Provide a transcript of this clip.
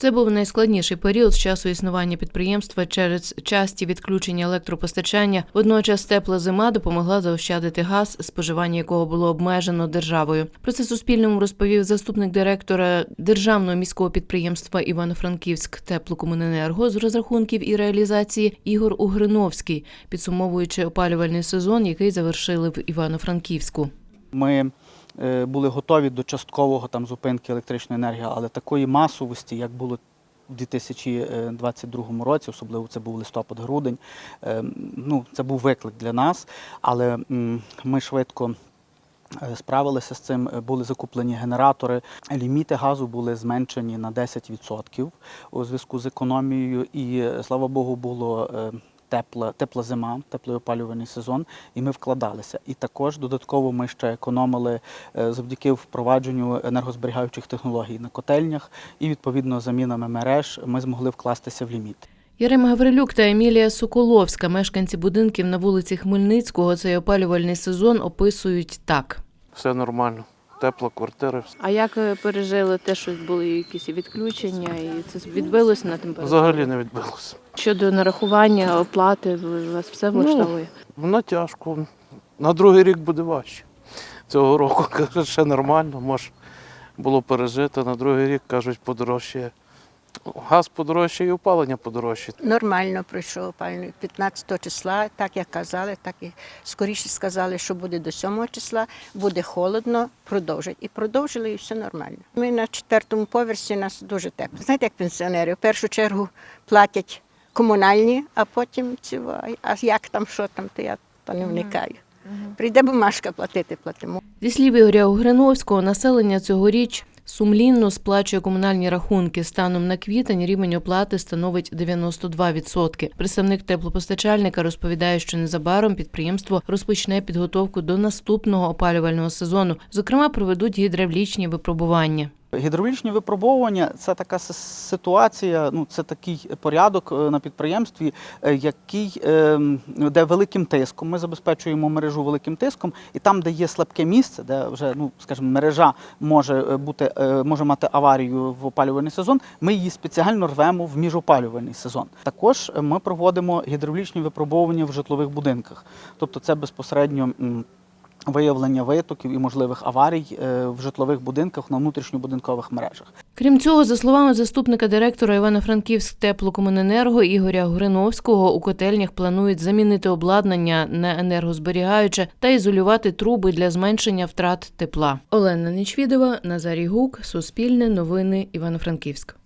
Це був найскладніший період з часу існування підприємства через часті відключення електропостачання. Водночас тепла зима допомогла заощадити газ, споживання якого було обмежено державою. Про це Суспільному розповів заступник директора державного міського підприємства Івано-Франківськ теплокомуненерго з розрахунків і реалізації Ігор Угриновський, підсумовуючи опалювальний сезон, який завершили в Івано-Франківську. Ми були готові до часткового там зупинки електричної енергії, але такої масовості, як було у 2022 році, особливо це був листопад-грудень, е, ну, це був виклик для нас, але ми швидко. е, Справилися з цим, Е, були закуплені генератори, ліміти газу були зменшені на 10% у зв'язку з економією, і е, слава Богу, було е, тепла, тепла зима, теплий опалювальний сезон, і ми вкладалися. І також додатково ми ще економили е, завдяки впровадженню енергозберігаючих технологій на котельнях і відповідно замінами мереж ми змогли вкластися в ліміт. Ярема Гаврилюк та Емілія Соколовська, мешканці будинків на вулиці Хмельницького, цей опалювальний сезон описують так. Все нормально. Тепла квартира. А як ви пережили те, що були якісь відключення, і це відбилось на температурі? Взагалі не відбилося. Щодо нарахування, оплати, вас все влаштовує? Воно тяжко. На другий рік буде важче. Цього року кажуть, ще нормально, може було пережито. На другий рік кажуть, подорожчає. Газ подорожчає і опалення подорожчає. Нормально пройшов опалювальний 15 числа, так як казали, так і скоріше сказали, що буде до 7 числа, буде холодно, продовжать. І продовжили, і все нормально. Ми на четвертому поверсі у нас дуже тепло. Знаєте, як пенсіонери, в першу чергу платять комунальні, а потім ці. А як там, що там, то я то не вникаю. Прийде бумажка платити, платимо. Зі слів Ігоря Угриновського, населення цьогоріч сумлінно сплачує комунальні рахунки. Станом на квітень рівень оплати становить 92%. Представник теплопостачальника розповідає, що незабаром підприємство розпочне підготовку до наступного опалювального сезону. Зокрема, проведуть гідравлічні випробування. Гідравлічні випробовування це така ситуація, ну це такий порядок е, на підприємстві, е, який е, де великим тиском. Ми забезпечуємо мережу великим тиском, і там, де є слабке місце, де вже ну скажімо, мережа може е, бути може мати аварію в опалювальний сезон. Ми її спеціально рвемо в міжопалювальний сезон. Також ми проводимо гідравлічні випробовування в житлових будинках, тобто це безпосередньо. Виявлення витоків і можливих аварій е, в житлових будинках на внутрішньобудинкових мережах. Крім цього, за словами заступника директора Івано-Франківськ теплокомуненерго Ігоря Гриновського, у котельнях планують замінити обладнання на енергозберігаюче та ізолювати труби для зменшення втрат тепла. Олена Нічвідова, Назарій Гук, Суспільне новини Івано-Франківськ.